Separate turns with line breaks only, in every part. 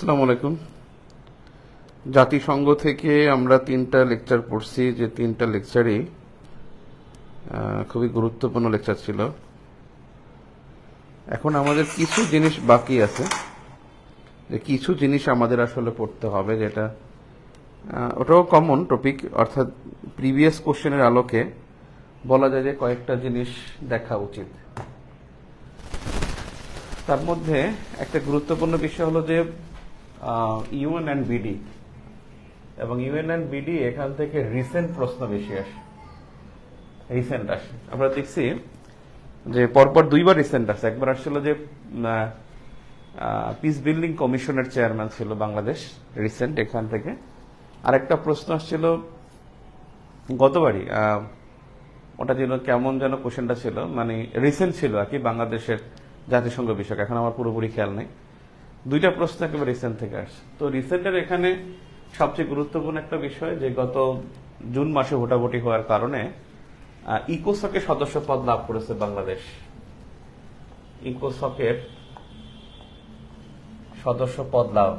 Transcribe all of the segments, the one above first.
আসসালামু আলাইকুম। জাতিসংঘ থেকে আমরা তিনটা লেকচার পড়ছি। যে তিনটা লেকচারই খুবই গুরুত্বপূর্ণ লেকচার ছিল। এখন আমাদের কিছু জিনিস বাকি আছে। যে কিছু জিনিস আমাদের আসলে পড়তে হবে যেটা ওটাও কমন টপিক অর্থাৎ প্রিভিয়াস কোশ্চেনের আলোকে বলা যায় যে কয়েকটা জিনিস দেখা উচিত। তার মধ্যে একটা গুরুত্বপূর্ণ বিষয় হলো যে ইউএন অ্যান্ড বিডি। এবং ইউএন অ্যান্ড বিডি এখান থেকে রিসেন্ট প্রশ্ন বেশি আসে। রিসেন্ট আসে। আমরা দেখছি যে পরপর দুইবার রিসেন্ট আসে। একবার আসছিল যে পিস বিল্ডিং কমিশনের চেয়ারম্যান ছিল বাংলাদেশ রিসেন্ট এখান থেকে। আরেকটা প্রশ্ন আসছিল গতবারই ওটা ছিল কেমন যেন কোশ্চেনটা ছিল। মানে রিসেন্ট ছিল আর কি বাংলাদেশের জাতিসংঘ বিষয়ক। এখন আমার পুরোপুরি খেয়াল নেই। দুইটা প্রশ্ন একেবারে রিসেন্ট থেকে আসছে। তো রিসেন্টের এখানে সবচেয়ে গুরুত্বপূর্ণ একটা বিষয় যে গত জুন মাসে ভোটাভুটি হওয়ার কারণে আহ, ইকোসকের সদস্য পদ লাভ করেছে বাংলাদেশ। ইকোসকের সদস্য পদ লাভ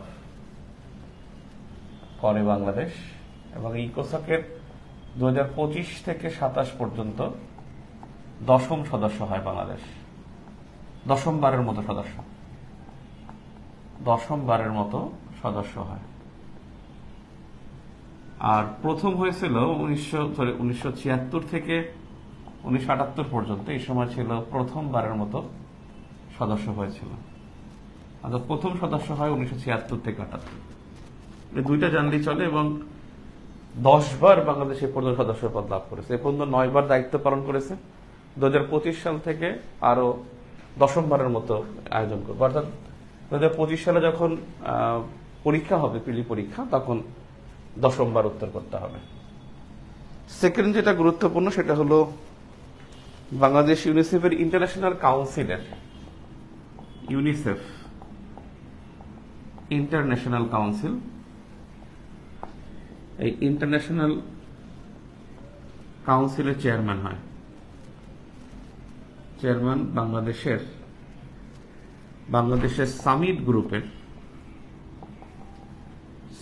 করে বাংলাদেশ এবং ইকোসকের দু হাজার পঁচিশ থেকে সাতাশ পর্যন্ত দশম সদস্য হয় বাংলাদেশ। দশমবারের মতো সদস্য। দশমবারের মতো সদস্য হয়। আর প্রথম হয়েছিল উনিশশো সরি উনিশশো ছিয়াত্তর থেকে উনিশশো আটাত্তর পর্যন্ত এই সময় ছিল প্রথমবারের মতো সদস্য হয়েছিল। অর্থাৎ প্রথম সদস্য হয় উনিশশো ছিয়াত্তর থেকে আটাত্তর। এই দুইটা জানলেই চলে এবং দশ বার বাংলাদেশ এ পর্যন্ত সদস্য পদ লাভ করেছে। এ পর্যন্ত নয় বার দায়িত্ব পালন করেছে। দু হাজার পঁচিশ সাল থেকে আরও দশমবারের মতো আয়োজন করবে অর্থাৎ দু হাজার পঁচিশ সালে যখন পরীক্ষা হবে পিলি পরীক্ষা, তখন দশমবার উত্তর করতে হবে। সেকেন্ড যেটা গুরুত্বপূর্ণ, সেটা হলো বাংলাদেশ ইউনিসেফের ইন্টারন্যাশনাল কাউন্সিলের, ইউনিসেফ ইন্টারন্যাশনাল কাউন্সিল, এই ইন্টারন্যাশনাল কাউন্সিলের চেয়ারম্যান হয়। চেয়ারম্যান বাংলাদেশের বাংলাদেশের সামিট গ্রুপের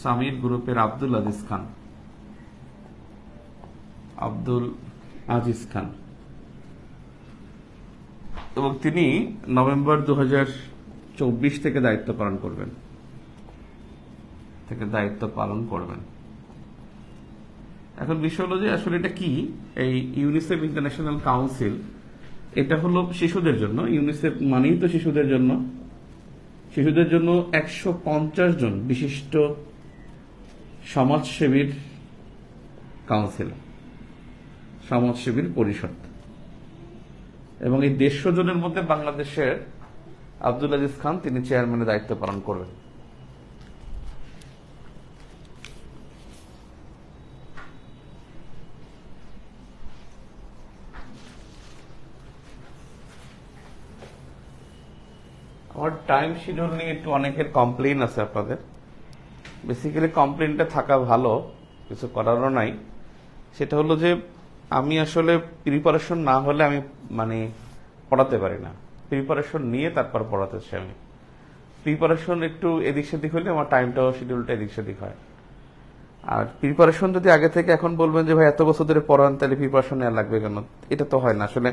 সামিট গ্রুপের আব্দুল আজিজ খান। আব্দুল আজিজ খান। এবং তিনি নভেম্বর দু হাজার চব্বিশ থেকে দায়িত্ব পালন করবেন। থেকে দায়িত্ব পালন করবেন। এখন বিষয় হলো যে আসলে এটা কি? এই ইউনিসেফ ইন্টারন্যাশনাল কাউন্সিল এটা হলো শিশুদের জন্য ইউনিসেফ মানেই তো শিশুদের জন্য। শিশুদের জন্য একশো পঞ্চাশ জন বিশিষ্ট সমাজসেবীর কাউন্সিল, সমাজসেবীর পরিষদ। এবং এই দেড়শো জনের মধ্যে বাংলাদেশের আব্দুল আজিজ খান, তিনি চেয়ারম্যানের দায়িত্ব পালন করবেন আমার টাইম শিডিউল নিয়ে একটু অনেকের কমপ্লেন আছে আপনাদের। বেসিক্যালি কমপ্লেনটা থাকা ভালো, কিছু করারও নাই। সেটা হলো যে, আমি আসলে প্রিপারেশন না হলে আমি মানে পড়াতে পারি না। প্রিপারেশন নিয়ে তারপর পড়াতেছি আমি। প্রিপারেশন একটু এদিক সেদিক হলে আমার টাইমটাও শিডিউলটা এদিক সেদিক হয়। আর প্রিপারেশন যদি আগে থেকে এখন বলবেন যে, ভাই, এত বছর ধরে পড়ান, তাহলে প্রিপারেশন নেওয়া লাগবে কেন? এটা তো হয় না। আসলে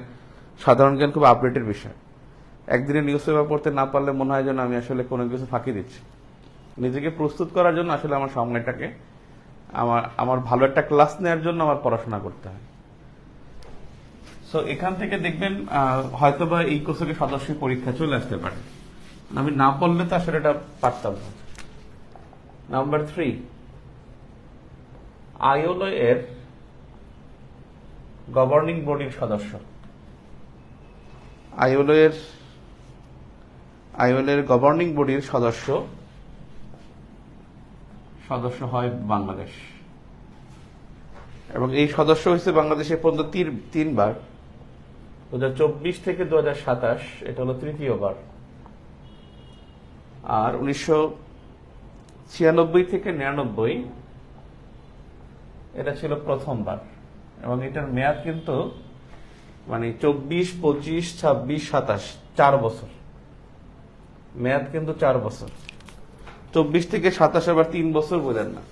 সাধারণ জ্ঞান খুব আপডেটের বিষয়। একদিনে নিউজ পেপার পড়তে না পারলে মনে হয় যেন আমি আসলে কোনো কিছু ফাঁকি দিচ্ছি। নিজেকে প্রস্তুত করার জন্য আসলে আমার সময়টাকে আমার আমার ভালো একটা ক্লাস নেওয়ার জন্য আমার পড়াশোনা করতে হয়। সো এখান থেকে দেখবেন হয়তোবা এই কোর্সের সদস্য পরীক্ষা চলে আসতে পারে। আমি না পড়লে তো আসলে এটা পারতাম না। নাম্বার থ্রি আইওলো এর গভর্নিং বডির সদস্য। আইওলো এর আইওএল এর গভর্নিং বডির সদস্য সদস্য হয় বাংলাদেশ। এবং এই সদস্য হয়েছে বাংলাদেশে পর্যন্ত তিন- তিনবার। দু হাজার চব্বিশ থেকে দু হাজার সাতাশ এটা হলো তৃতীয়বার। আর উনিশশো ছিয়ানব্বই থেকে নিরানব্বই এটা ছিল প্রথমবার। এবং এটার মেয়াদ কিন্তু মানে চব্বিশ, পঁচিশ, ছাব্বিশ, সাতাশ, চার বছর। মেয়াদ কিন্তু চার বছর। চব্বিশ থেকে সাতাশ আবার তিন বছর বোঝেন না।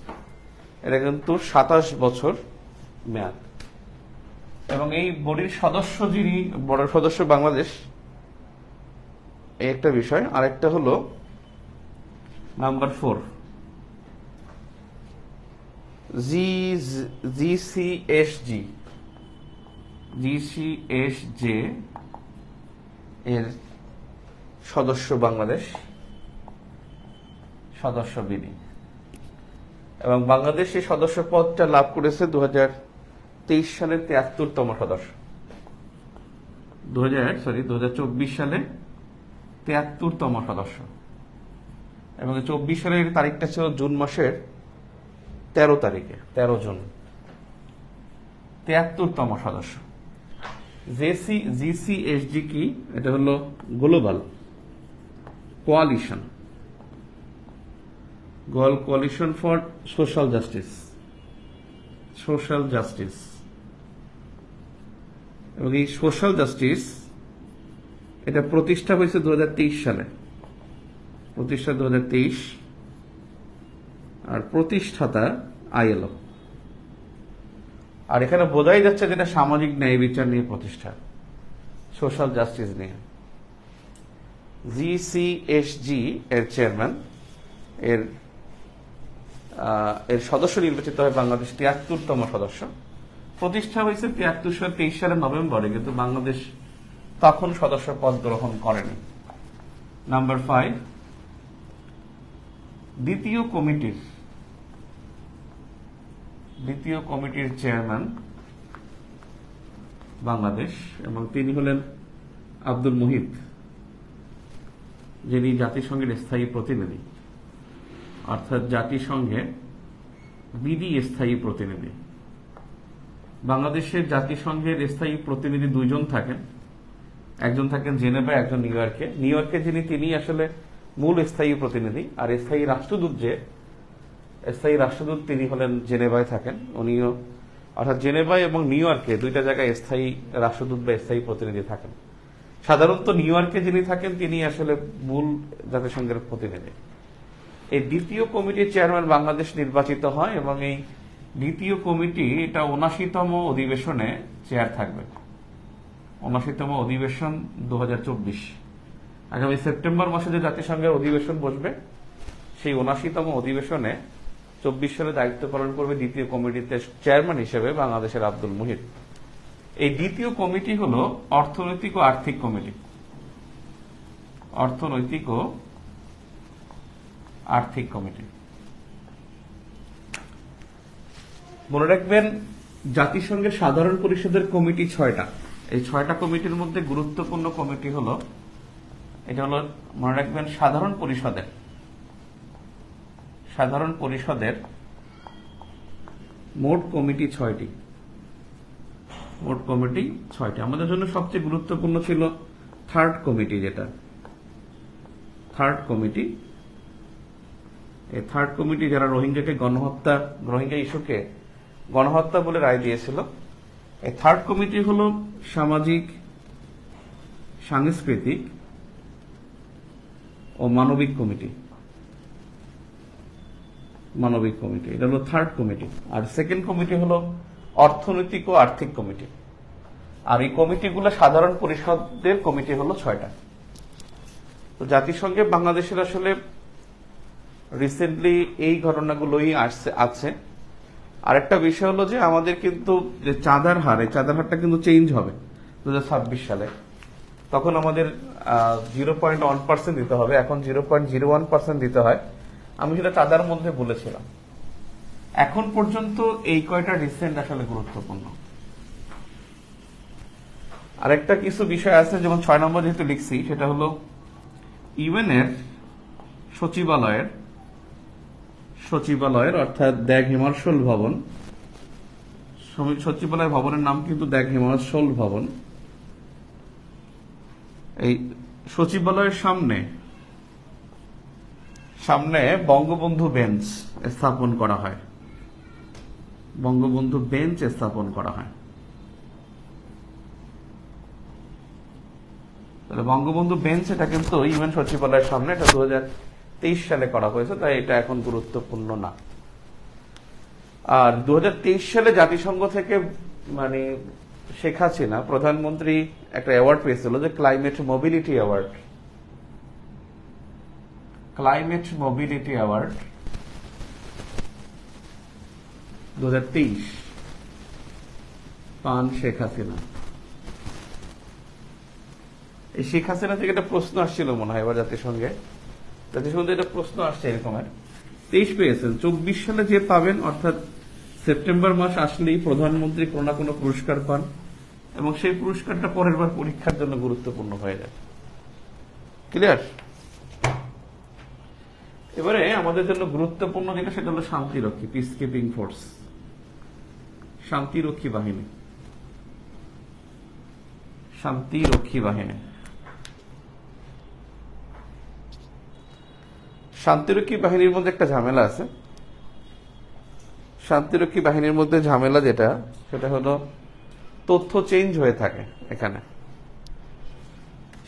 এটা কিন্তু সাতাশ বছর মেয়াদ। এবং এই বডির সদস্য যিনি, বড় সদস্য বাংলাদেশ, এই একটা বিষয়। আরেকটা হলো নাম্বার ফোর। জি জিসিএসজি জিসিএসজে এর সদস্য বাংলাদেশ, সদস্য বিধি এবং বাংলাদেশ এই সদস্য পদটা লাভ করেছে দু তেইশ সালের তিয়াত্তরতম সদস্য। দু হাজার সরি দু সালে তিয়াত্তরতম সদস্য। এবং চব্বিশ সালের তারিখটা ছিল জুন মাসের তেরো তারিখে, তেরো জুন। তিয়াত্তরতম সদস্য। জেসি জিসি জিসিএসজি কি? এটা হলো global. Coalition goal coalition for social justice social justice এবং এই সোশ্যাল জাস্টিস এটা প্রতিষ্ঠা হয়েছে দু সালে। প্রতিষ্ঠা দু হাজার তেইশ। আর প্রতিষ্ঠাতা আইএলও। আর এখানে বোঝাই যাচ্ছে যেটা সামাজিক ন্যায় বিচার নিয়ে প্রতিষ্ঠা। সোশ্যাল জাস্টিস নিয়ে। জিসিএসজি এর চেয়ারম্যান এর এর সদস্য নির্বাচিত হয় বাংলাদেশ তিয়াত্তরতম সদস্য। প্রতিষ্ঠা হয়েছে তিয়াত্তরশো তেইশ সালের নভেম্বরে, কিন্তু বাংলাদেশ তখন সদস্য পদ গ্রহণ করেনি। নাম্বার ফাইভ দ্বিতীয় কমিটির দ্বিতীয় কমিটির চেয়ারম্যান বাংলাদেশ, এবং তিনি হলেন আব্দুল মুহিত। যিনি জাতিসংঘের স্থায়ী প্রতিনিধি, অর্থাৎ জাতিসংঘে বিধি স্থায়ী প্রতিনিধি। বাংলাদেশের জাতিসংঘের স্থায়ী প্রতিনিধি দুইজন থাকেন। একজন থাকেন জেনেভা, একজন নিউ ইয়র্কে। নিউ ইয়র্কে যিনি তিনি আসলে মূল স্থায়ী প্রতিনিধি। আর স্থায়ী রাষ্ট্রদূত যে, স্থায়ী রাষ্ট্রদূত তিনি হলেন জেনেভায় থাকেন। উনিও, অর্থাৎ জেনেভায় এবং নিউ ইয়র্কে দুইটা জায়গায় স্থায়ী রাষ্ট্রদূত বা স্থায়ী প্রতিনিধি থাকেন। সাধারণত নিউ ইয়র্কে যিনি থাকেন, তিনি আসলে মূল জাতিসংঘের প্রতিনিধি। এই দ্বিতীয় কমিটির চেয়ারম্যান বাংলাদেশ নির্বাচিত হয় এবং এই দ্বিতীয় কমিটি, এটা উনাশিতম অধিবেশনে চেয়ার থাকবে। উনাশিতম অধিবেশন দু হাজার চব্বিশ। আগামী সেপ্টেম্বর মাসে যে জাতিসংঘের অধিবেশন বসবে, সেই উনাশিতম অধিবেশনে চব্বিশ সালে দায়িত্ব পালন করবে দ্বিতীয় কমিটিতে চেয়ারম্যান হিসেবে বাংলাদেশের আব্দুল মুহিত। এই দ্বিতীয় কমিটি হল অর্থনৈতিক ও আর্থিক কমিটি। অর্থনৈতিক ও আর্থিক কমিটি। মনে রাখবেন, জাতিসংঘের সাধারণ পরিষদের কমিটি ছয়টা। এই ছয়টা কমিটির মধ্যে গুরুত্বপূর্ণ কমিটি হলো, এটা হলো, মনে রাখবেন, সাধারণ পরিষদের। সাধারণ পরিষদের মোট কমিটি ছয়টি। মোট কমিটি ছয়টি। আমাদের জন্য সবচেয়ে গুরুত্বপূর্ণ ছিল থার্ড কমিটি যেটা। থার্ড কমিটি এই থার্ড কমিটি যারা রোহিঙ্গাকে গণহত্যা, রোহিঙ্গা ইস্যুকে গণহত্যা বলে রায় দিয়েছিল, এই থার্ড কমিটি হল সামাজিক, সাংস্কৃতিক ও মানবিক কমিটি। মানবিক কমিটি, এটা হলো থার্ড কমিটি আর সেকেন্ড কমিটি হলো অর্থনৈতিক ও আর্থিক কমিটি। আর এই কমিটিগুলো সাধারণ পরিষদের কমিটি হলো ছয়টা। তো জাতিসংঘে বাংলাদেশের আসলে রিসেন্টলি এই ঘটনাগুলোই আসছে, আছে। আরেকটা বিষয় হলো যে আমাদের কিন্তু যে চাঁদার হার, এই চাঁদার হারটা কিন্তু চেঞ্জ হবে দুহাজার ছাব্বিশ সালে। তখন আমাদের জিরো পয়েন্ট ওয়ান পার্সেন্ট দিতে হবে, এখন zero point zero one percent দিতে হয়। আমি সেটা চাঁদার মধ্যে বলেছিলাম। এখন পর্যন্ত এই কয়টা রিসেন্ট আসলে গুরুত্বপূর্ণ? আরেকটা কিছু বিষয় আছে, যেমন ছয় নম্বর যেহেতু লিখছি, সেটা হলো ইউএনের সচিবালয়ের সচিবালয়ের অর্থাৎ দ্যাগ হিমার্শল ভবন সচিবালয় ভবনের নাম কিন্তু দ্যাগ হিমার্শল ভবন। এই সচিবালয়ের সামনে সামনে বঙ্গবন্ধু বেঞ্চ স্থাপন করা হয়। বঙ্গবন্ধু বেঞ্চ স্থাপন করা হয়। তাহলে বঙ্গবন্ধু বেঞ্চ এটা কিন্তু ইউএন সচিবালয়ের সামনে, এটা দু সালে করা হয়েছে, তাই এটা এখন গুরুত্বপূর্ণ না। আর দু হাজার তেইশ সালে জাতিসংঘ থেকে মানে শেখ হাসিনা প্রধানমন্ত্রী একটা অ্যাওয়ার্ড পেয়েছিল যে climate mobility award. Climate mobility award দু হাজার তেইশ। পান শেখ হাসিনা। এই শেখ হাসিনা থেকে একটা প্রশ্ন আসছিল মনে হয় এবার জাতিসংঘে। জাতিসংঘে একটা প্রশ্ন আসছে এরকমের তেইশ পেয়েছেন। চব্বিশ সালে যে পাবেন, অর্থাৎ সেপ্টেম্বর মাস আসলেই প্রধানমন্ত্রী কোনো না কোনো পুরস্কার পান এবং সেই পুরস্কারটা পরের বার পরীক্ষার জন্য গুরুত্বপূর্ণ হয়ে যায়। ক্লিয়ার এবারে আমাদের জন্য গুরুত্বপূর্ণ যেটা, সেটা হলো শান্তিরক্ষী পিস কিপিং ফোর্স শান্তিরক্ষী বাহিনী। শান্তিরক্ষী বাহিনী। শান্তিরক্ষী বাহিনীর মধ্যে একটা ঝামেলা আছে। শান্তিরক্ষী বাহিনীর মধ্যে ঝামেলা যেটা, সেটা হলো তথ্য চেঞ্জ হয়ে থাকে এখানে।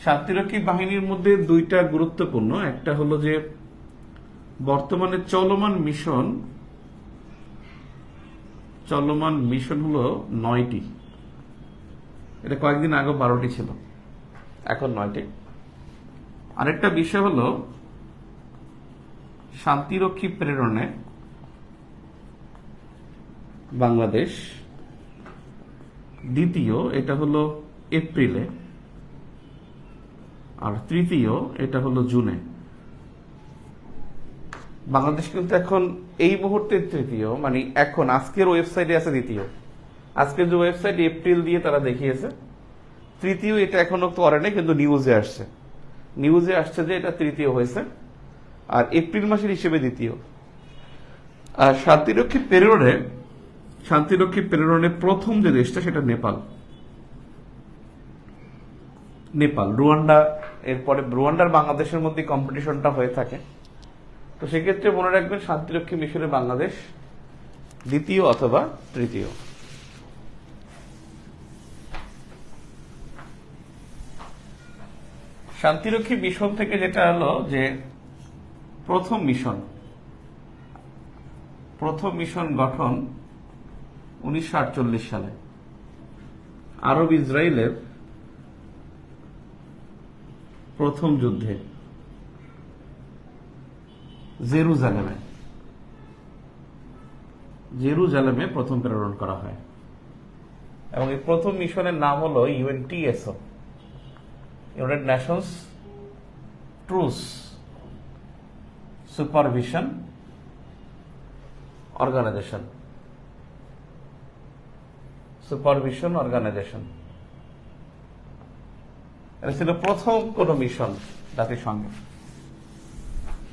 শান্তিরক্ষী বাহিনীর মধ্যে দুইটা গুরুত্বপূর্ণ। একটা হলো যে বর্তমানে চলমান মিশন চলমান মিশন হলো নয়টি। এটা কয়েকদিন আগে বারোটি ছিল। এখন নয়টি। আরেকটা বিষয় হলো শান্তিরক্ষী প্রেরণে বাংলাদেশ দ্বিতীয়, এটা হলো এপ্রিলে। আর তৃতীয়, এটা হলো জুনে। বাংলাদেশ কিন্তু এখন এই মুহূর্তে তৃতীয় মানে এখন আজকের ওয়েবসাইটে আছে দ্বিতীয়। আজকের যে ওয়েবসাইট এপ্রিল দিয়ে তারা দেখিয়েছে, তৃতীয় এটা এখনও করে নাই, কিন্তু নিউজে আসছে। নিউজে আসছে যে এটা তৃতীয় হয়েছে, আর এপ্রিল মাসের হিসেবে দ্বিতীয়। আর শান্তিরক্ষী প্রেরণে শান্তিরক্ষী প্রেরণে প্রথম যে দেশটা, সেটা নেপাল। নেপাল, রুয়ান্ডা, এরপরে রুয়ান্ডার বাংলাদেশের মধ্যে কম্পিটিশনটা হয়ে থাকে। তো সেক্ষেত্রে মনে রাখবেন শান্তিরক্ষী মিশনে বাংলাদেশ দ্বিতীয় অথবা তৃতীয়। শান্তিরক্ষী মিশন থেকে যেটা হলো যে প্রথম মিশন প্রথম মিশন গঠন উনিশশো আটচল্লিশ সালে। আরব ইসরায়েলের প্রথম যুদ্ধে। জেরুজালেমে। জেরুজালেমে প্রথম প্রেরণ করা হয়। এবং এই প্রথম মিশনের নাম হলো UNTSO United Nations truce supervision organisation. Supervision organisation. এটা ছিল প্রথম কোন মিশন জাতিসংঘে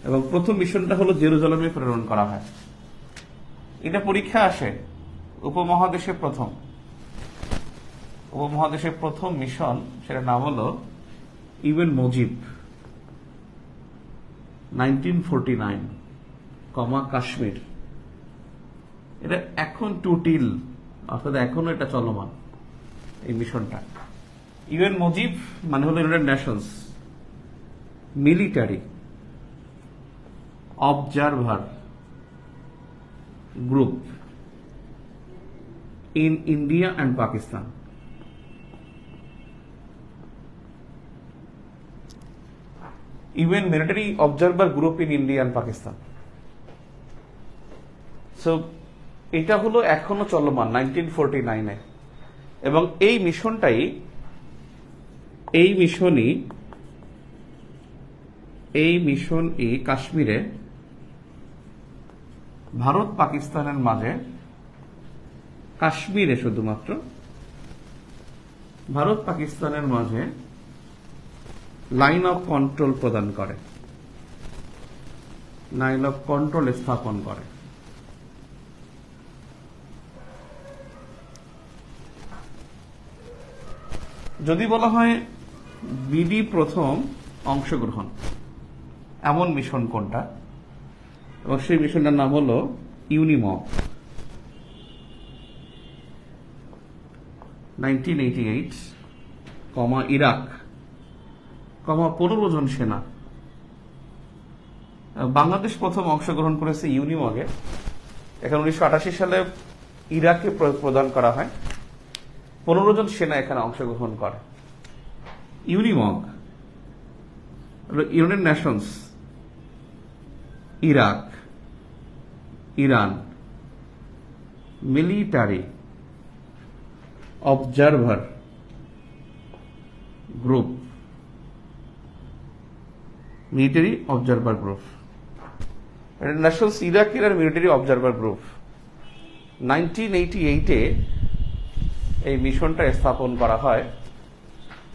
এবং প্রথম মিশনটা হলো জেরুজালেমে প্রেরণ করা হয়। এটা পরীক্ষা আসে উপমহাদেশে প্রথম। উপমহাদেশের প্রথম মিশন সেটা নাম হলো ইউএন মজিব। নাইনটিন কমা কাশ্মীর। এটা এখন টুটিল, অর্থাৎ এখনও এটা চলমান এই মিশনটা। ইউএন মজিব মানে হলো United Nations, military. Observer group in India and Pakistan UN military observer group in India and Pakistan so এটা হলো এখনও চলমান নাইনটিন ফোরটি নাইনে এবং এই মিশনটাই, এই মিশনই, এই মিশন ই কাশ্মীরে ভারত পাকিস্তানের মাঝে কাশ্মীরে শুধুমাত্র ভারত পাকিস্তানের মাঝে লাইন অফ কন্ট্রোল প্রদান করে। লাইন অফ কন্ট্রোল স্থাপন করে। যদি বলা হয় বিডি প্রথম অংশগ্রহণ, এমন মিশন কোনটা? এবং সেই মিশনটার নাম হলো নাইনটিন এইটি কমা ইরাক। কমা পনেরো জন সেনা। বাংলাদেশ প্রথম অংশগ্রহণ করেছে ইউনিমগে এখানে উনিশশো আটাশি সালে ইরাকে প্রদান করা হয়। পনেরো জন সেনা এখানে অংশগ্রহণ করে। UNIIMOG United Nations Iraq, Iran, military observer group, military observer group. Nations Iraq Iran military observer group. Nineteen eighty এইটে এই মিশনটা স্থাপন করা হয়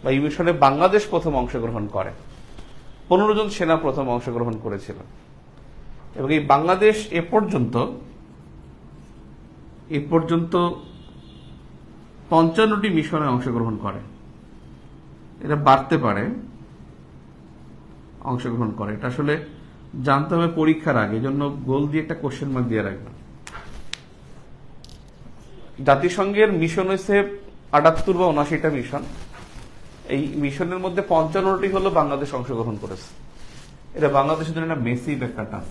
বা এই মিশনে বাংলাদেশ প্রথম অংশগ্রহণ করে। পনেরো জন সেনা প্রথম অংশগ্রহণ করেছিল। এবং এই বাংলাদেশ এ পর্যন্ত এ পর্যন্ত পঞ্চান্নটি মিশনে অংশগ্রহণ করে। এটা বাড়তে পারে, অংশগ্রহণ করে। এটা আসলে জানতে হবে পরীক্ষার আগে জন্য গোল দিয়ে একটা কোশ্চেন মার্ক দিয়ে রাখবেন। জাতিসংঘের মিশন হয়েছে আটাত্তর বা উনাশিটা মিশন এই মিশনের মধ্যে পঞ্চান্নটি হলো বাংলাদেশ অংশগ্রহণ করেছে। এটা বাংলাদেশের জন্য একটা মেসিভ একটা টান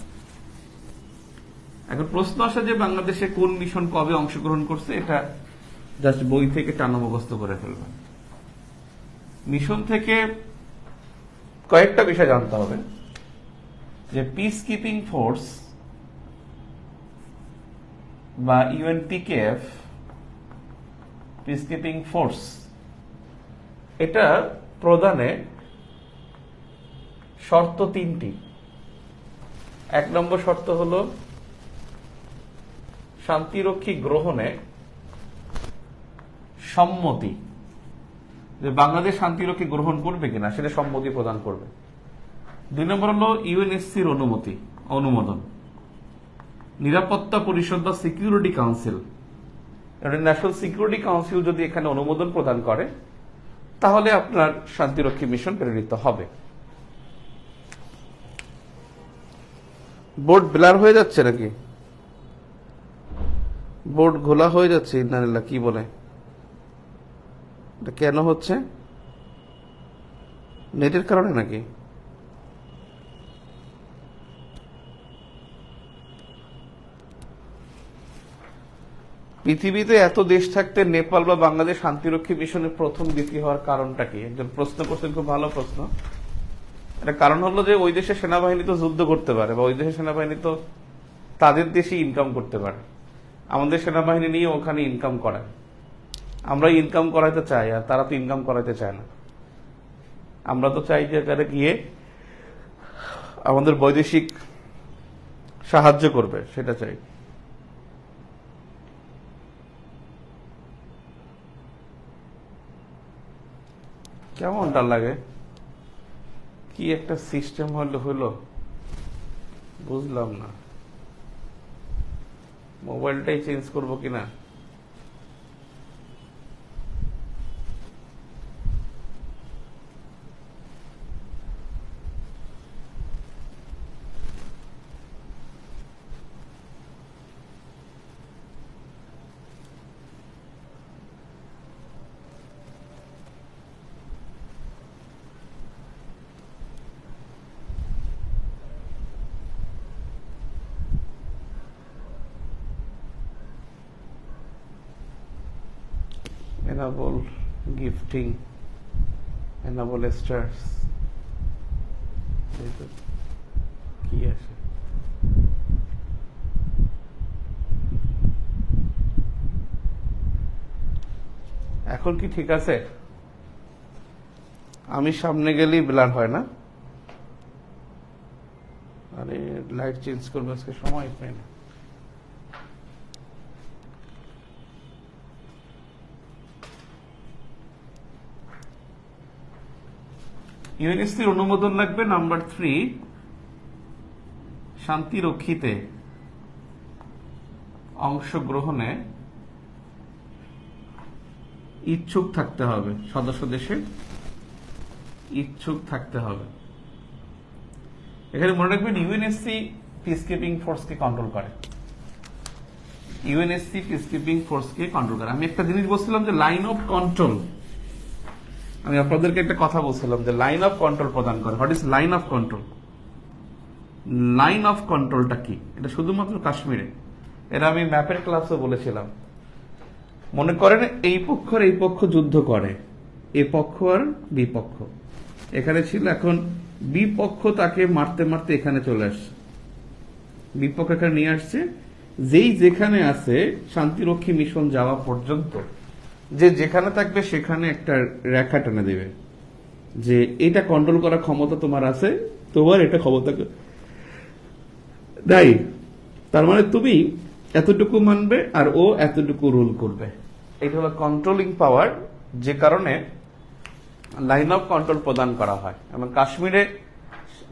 এখন প্রশ্ন আসে যে বাংলাদেশে কোন মিশন কবে অংশগ্রহণ করছে, এটা জাস্ট বই থেকে টানা মুখস্থ করে ফেলবেন মিশন থেকে কয়েকটা বিষয় জানতে হবে। যে পিস কিপিং ফোর্স বা ইউএনপিকেএফ পিস কিপিং ফোর্স এটা প্রদানে শর্ত তিনটি। এক নম্বর শর্ত হল শান্তিরক্ষী গ্রহণে সম্মতি। যে বাংলাদেশ শান্তিরক্ষী গ্রহণ করবে কিনা, সেটা সম্মতি প্রদান করবে। দুই নম্বর হলো ইউএনএসসির অনুমতি, অনুমোদন। নিরাপত্তা পরিষদ বা security council. National security council যদি এখানে অনুমোদন প্রদান করে, তাহলে আপনার শান্তিরক্ষী মিশন প্রেরিত হবে। বোর্ড ব্লার হয়ে যাচ্ছে নাকি? বোর্ড ঘোলা হয়ে যাচ্ছে ইন্নানিল্লা কি বলে? কেন হচ্ছে? নেটের কারণে নাকি? পৃথিবীতে এত দেশ থাকতে নেপাল বা বাংলাদেশ শান্তিরক্ষী মিশনের প্রথম দ্বিতীয় হওয়ার কারণটা কি? একজন প্রশ্ন করছেন, খুব ভালো প্রশ্ন। এটা কারণ হলো যে ওই দেশের সেনাবাহিনী তো যুদ্ধ করতে পারে, বা ওই দেশের সেনাবাহিনী তো তাদের দেশে ইনকাম করতে পারে। আমাদের সেনাবাহিনী নিয়ে ওখানে ইনকাম করায়। আমরা ইনকাম করাইতে চাই, আর তারা তো ইনকাম করাইতে চায় না। আমরা তো চাই যে তারা গিয়ে আমাদের বৈদেশিক সাহায্য করবে, সেটা চাই। কেমনটা লাগে? কি একটা সিস্টেম হলো হলো? বুঝলাম না। মোবাইলটাই চেঞ্জ করব কিনা? Enable gifting enable stars কি এখন কি ঠিক আছে? আমি সামনে গেলেই ব্লার হয় না? আরে লাইট চেঞ্জ করব, আজকে সময় পাই না। ইউএনএসসির অনুমোদন লাগবে নাম্বার থ্রি, শান্তিরক্ষীতে অংশগ্রহণে ইচ্ছুক থাকতে হবে, সদস্য দেশে ইচ্ছুক থাকতে হবে। এখানে মনে রাখবেন ইউএনএসসি পিস কিপিং ফোর্সকে কন্ট্রোল করে। ইউএনএসসি পিস কিপিং ফোর্সকে কন্ট্রোল করে। আমি একটা জিনিস বলছিলাম যে লাইন অফ কন্ট্রোল আমি আপনাদেরকে একটা কথা বলছিলাম যে লাইন অফ কন্ট্রোল প্রদান করে। What is line of control line of কন্ট্রোলটা কি? এটা শুধুমাত্র কাশ্মীরে। এটা আমি ম্যাপের ক্লাসে বলেছিলাম। মনে করেন এই পক্ষ আর এই পক্ষ যুদ্ধ করে। এ পক্ষ আর বি পক্ষ। এখানে ছিল এখন বি পক্ষ তাকে মারতে মারতে এখানে চলে আসছে। বিপক্ষ এখানে নিয়ে আসছে। যেই যেখানে আছে শান্তিরক্ষী মিশন যাওয়া পর্যন্ত যে যেখানে থাকবে সেখানে একটা রেখা টেনে দেবে। যে এটা কন্ট্রোল করার ক্ষমতা তোমার আছে, তোমার এটা ক্ষমতা নাই তার মানে তুমি এতটুকু মানবে আর ও এতটুকু রুল করবে। এটা হলো কন্ট্রোলিং পাওয়ার যে কারণে লাইন অফ কন্ট্রোল প্রদান করা হয়। এবং কাশ্মীরে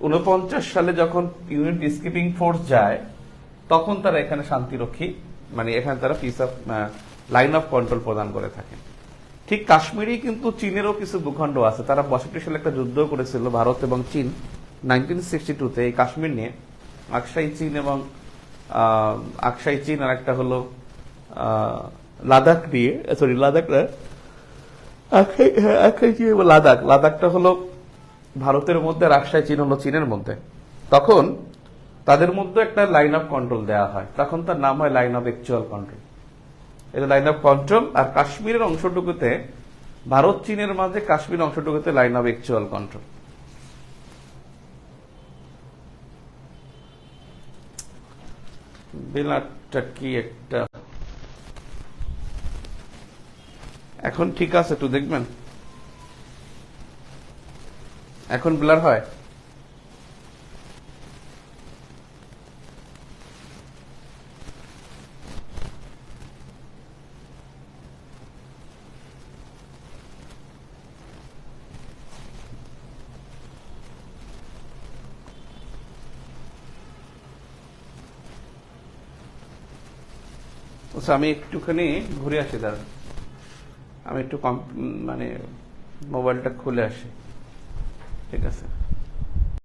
উনপঞ্চাশ সালে যখন ইউনিট স্কিপিং ফোর্স যায়, তখন তারা এখানে শান্তিরক্ষী মানে এখানে তারা peace of line of control প্রদান করে থাকে। ঠিক কাশ্মীরেই কিন্তু চীনেরও কিছু ভূখণ্ড আছে। তারা বাষট্টি সালে একটা যুদ্ধ করেছিল, ভারত এবং চীন। নাইনটিন সিক্সটি টুতে এই কাশ্মীর নিয়ে আকসাই চীন এবং আকসাই চীন আর একটা হলো লাদাখ নিয়ে সরি লাদাখ না আখাই চীন এবং লাদাখ। লাদাখটা হলো ভারতের মধ্যে রাজশাহী চীন হলো চীনের মধ্যে। তখন তাদের মধ্যে একটা লাইন অফ কন্ট্রোল দেওয়া হয়। তখন তার নাম হয় লাইন অফ অ্যাকচুয়াল কন্ট্রোল এটা লাইন অফ কন্ট্রোল আর কাশ্মীরের অংশটুকুতে, ভারত, চীনের মাঝে কাশ্মীর অংশটুকুতে লাইন অফ অ্যাকচুয়াল কন্ট্রোল একটা? এখন ঠিক আছে একটু দেখবেন। এখন ব্লার হয়। আচ্ছা আমি একটুখানি ঘুরে আসি, দাঁড়ান। আমি একটু কম মানে মোবাইলটা খুলে আসি। ঠিক আছে।